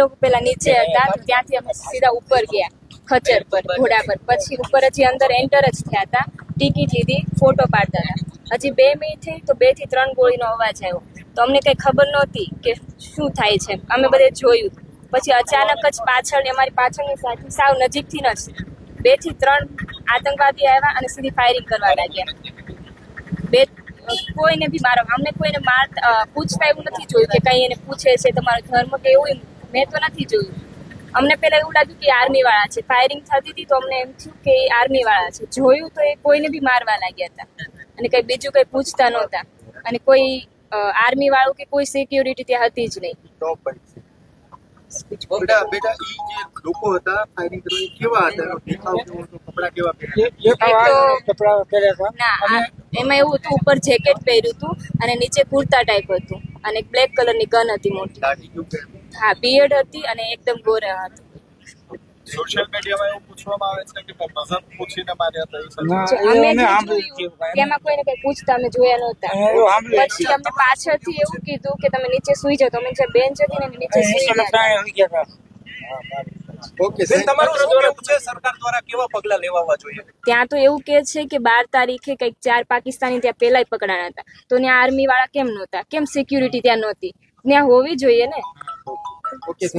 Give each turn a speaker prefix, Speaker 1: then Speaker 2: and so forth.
Speaker 1: લોકો પેલા નીચે હતા ત્યાંથી અમે સીધા ઉપર ગયા ખચર પર ઘોડા પર પછી ઉપર હજી અંદર એન્ટર જ થયા હતા ટિકિટ લીધી ફોટો પાડતા હતા. હજી બે મિનિટ થઈ તો બેથી ત્રણ ગોળીનો અવાજ આવ્યો. તો અમને કઈ ખબર નહોતી કે શું થાય છે અમે બધે જોયું. પછી અચાનક જ પાછળ અમારી પાછળની સાથે સાવ નજીકથી ન બેથી ત્રણ આતંકવાદી આવ્યા અને સીધી ફાયરિંગ કરવા લાગ્યા. બે કોઈને બી મારો અમને કોઈને માર પૂછતા એવું નથી જોયું કે કઈ એને પૂછે છે તમારો ધર્મ કે એવું મેં તો નથી જોયું. અમને પહેલા એવું લાગ્યું કે આર્મી વાળા છે. ફાયરિંગ થતી હતી તો અમને એમ થયું કે આર્મી વાળા છે. જોયું તો એ કોઈને બી મારવા લાગ્યા હતા. અને કઈ બીજું કઈ પૂછતા નહોતા. અને કોઈ આર્મી વાળું કે કોઈ સિક્યુરિટી ત્યાં હતી જ નહીં.
Speaker 2: બેટા બેટા ઈ જે લોકો હતા ફાયરિંગ કરવા કેવા હતા? દેખાવ કેવો હતો? કપડા કેવા પહેર્યા
Speaker 3: કપડા કર્યા હતા.
Speaker 1: ના એમાં એવું હતું ઉપર જેકેટ પહેર્યું હતું અને નીચે કુર્તા ટાઈપ હતું. અને એક બ્લેક કલરની ગન હતી મોટી. હા બિયર્ડ હતી અને એકદમ ગોરા હતા.
Speaker 4: સોશિયલ મીડિયામાં એવું પૂછવામાં આવે છે કે પૂછીને માર્યા હતા એવું
Speaker 3: ના
Speaker 1: જે
Speaker 3: એ
Speaker 1: અમે
Speaker 3: અમે
Speaker 1: જે
Speaker 3: સાંભળ્યું
Speaker 1: જોયું,
Speaker 3: છે.
Speaker 1: તેમાં કોઈને કઈ પૂછતા અમે જોયા નહોતા. પછી અમને પાછળથી એવું કીધું કે તમે નીચે સુઈ જાઓ તો અમે જે બેન્ચ હતી ને નીચે સુઈ ગયા હતા.
Speaker 3: લખાય આવી ગયા હતા
Speaker 2: ઓકે
Speaker 4: તમારું શું છે સરકાર દ્વારા કેવા પગલા લેવા જોઈએ?
Speaker 1: ત્યાં તો એવું કે છે કે બાર તારીખે કંઈક ચાર પાકિસ્તાની ત્યાં પેલાય પકડાણા હતા. તો ત્યાં આર્મી વાળા કેમ નહોતા? કેમ સિક્યુરિટી ત્યાં નહોતી? ત્યાં હોવી જોઈએ ને?
Speaker 2: ઓકે